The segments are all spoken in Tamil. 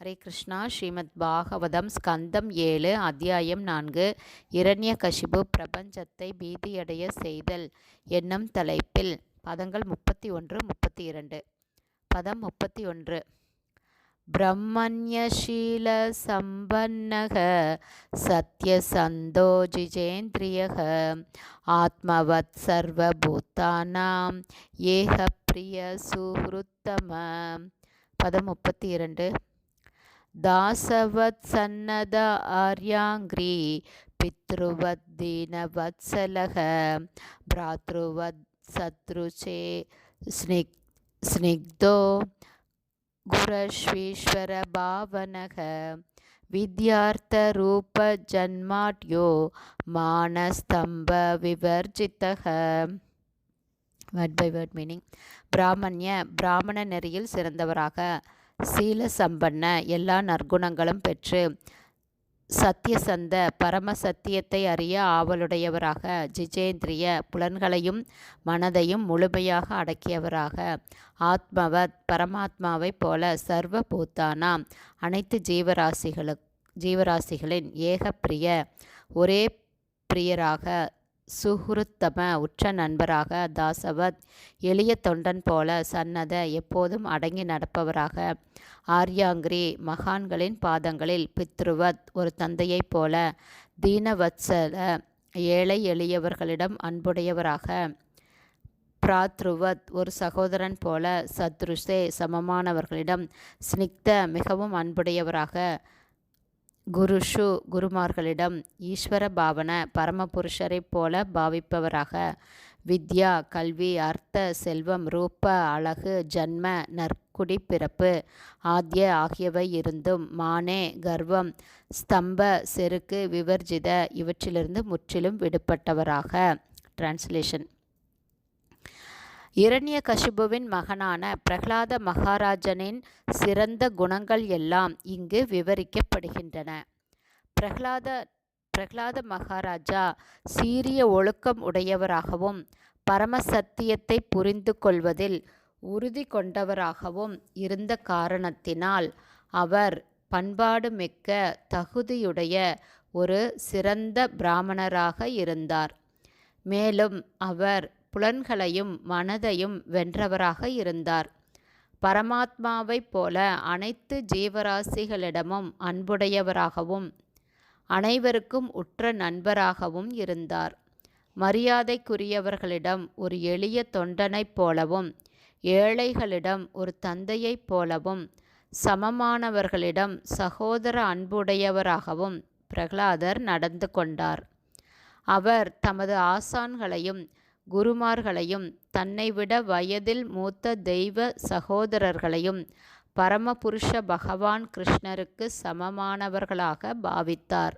ஹரே கிருஷ்ணா. ஸ்ரீமத் பாகவதம் ஸ்கந்தம் ஏழு அத்தியாயம் நான்கு. இரண்ய கசிபு பிரபஞ்சத்தை பீதியடைய செய்தல் என்னும் தலைப்பில் பதங்கள் முப்பத்தி ஒன்று முப்பத்தி இரண்டு பதம் முப்பத்தி ஒன்று பிரம்மண்யசீல சம்பன்னக சத்யசந்தோ ஜிஜேந்திரியக ஆத்மவத் சர்வபூத்தானாம் ஏக பிரிய சுஹுத்தம பதம் முப்பத்தி இரண்டு தாசவத் சன்னத ஆர்யாங்கிரி பித்ருவத் தீனவத்சலக பிராத்ருவத் சத்ருச்சே ஸ்னிக் ஸ்னிக்தோ குரஸ்வீஸ்வர பாவனக வித்யார்த்தரூப ஜன்மாட்யோ மானஸ்தம்ப விவர்ஜித்தக வேர்ட் பை வேர்ட் மீனிங் பிராமணிய பிராமண நெறியில் சிறந்தவராக சீல சம்பன்ன எல்லா நற்குணங்களும் பெற்று சத்தியசந்த பரம சத்தியத்தை அறிய ஆவலுடையவராக ஜிஜேந்திரிய புலன்களையும் மனதையும் முழுமையாக அடக்கியவராக. ஆத்மவத் பரமாத்மாவைப் போல சர்வ பூத்தானாம் அனைத்து ஜீவராசிகளு ஜீவராசிகளின் ஏக பிரிய ஒரே பிரியராக சுஹுருத்தம உற்ற நண்பராக தாசவத் எளிய தொண்டன் போல சன்னத எப்போதும் அடங்கி நடப்பவராக. ஆர்யாங்கிரி மகான்களின் பாதங்களில் பித்ருவத் ஒரு தந்தையைப் போல தீனவத்சல ஏழை எளியவர்களிடம் அன்புடையவராக. பிராத்ருவத் ஒரு சகோதரன் போல சத்ருஷே சமமானவர்களிடம் ஸ்னிக்த மிகவும் அன்புடையவராக. குருஷு குருமார்களிடம் ஈஸ்வர பாவன பரமபுருஷரைப் போல பாவிப்பவராக. வித்யா கல்வி அர்த்த செல்வம் ரூப அழகு ஜன்ம நற்குடி பிறப்பு ஆத்ய ஆகியவை இருந்தும் மானே கர்வம் ஸ்தம்ப செருக்கு விவர்ஜித இவற்றிலிருந்து முற்றிலும் விடுபட்டவராக. டிரான்ஸ்லேஷன் இரண்ய கசிபுவின் மகனான பிரகலாத மகாராஜனின் சிறந்த குணங்கள் எல்லாம் இங்கு விவரிக்கப்படுகின்றன. பிரகலாத பிரகலாத மகாராஜா சீரிய ஒழுக்கம் உடையவராகவும் பரமசத்தியத்தை புரிந்து கொள்வதில் உறுதி கொண்டவராகவும் இருந்த காரணத்தினால் அவர் பண்பாடு மிக்க தகுதியுடைய ஒரு சிறந்த பிராமணராக இருந்தார். மேலும் அவர் புலன்களையும் மனதையும் வென்றவராக இருந்தார். பரமாத்மாவைப் போல அனைத்து ஜீவராசிகளிடமும் அன்புடையவராகவும் அனைவருக்கும் உற்ற நண்பராகவும் இருந்தார். மரியாதைக்குரியவர்களிடம் ஒரு எளிய தொண்டனைப் போலவும் ஏழைகளிடம் ஒரு தந்தையைப் போலவும் சமமானவர்களிடம் சகோதர அன்புடையவராகவும் பிரகலாதர் நடந்து கொண்டார். அவர் தமது ஆசான்களையும் குருமார்களையும் தன்னைவிட வயதில் மூத்த தெய்வ சகோதரர்களையும் பரமபுருஷ பகவான் கிருஷ்ணருக்கு சமமானவர்களாக பாவித்தார்.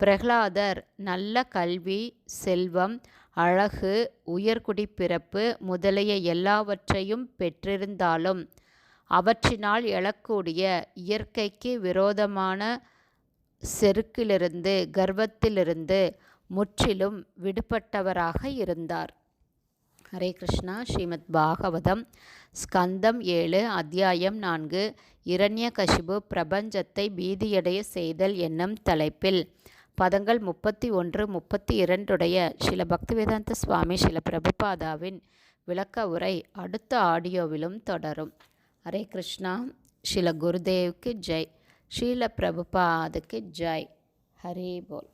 பிரகலாதர் நல்ல கல்வி செல்வம் அழகு உயர்குடி பிறப்பு முதலிய எல்லாவற்றையும் பெற்றிருந்தாலும் அவற்றினால் எழக்கூடிய இயற்கைக்கு விரோதமான செருக்கிலிருந்து கர்வத்திலிருந்து முற்றிலும் விடுபட்டவராக இருந்தார். ஹரே கிருஷ்ணா. ஸ்ரீமத் பாகவதம். ஸ்கந்தம் ஏழு அத்தியாயம் நான்கு. இரண்ய கசிபு பிரபஞ்சத்தை பீதியடைய செய்தல் என்னும் தலைப்பில். பதங்கள் முப்பத்தி ஒன்று முப்பத்தி இரண்டுடைய சில பக்திவேதாந்த சுவாமி சில பிரபுபாதாவின் விளக்க உரை அடுத்த ஆடியோவிலும் தொடரும். ஹரே கிருஷ்ணா. ஷில குருதேவுக்கு ஜெய். ஸ்ரீல பிரபுபாதுக்கு ஜெய். ஹரே போல்.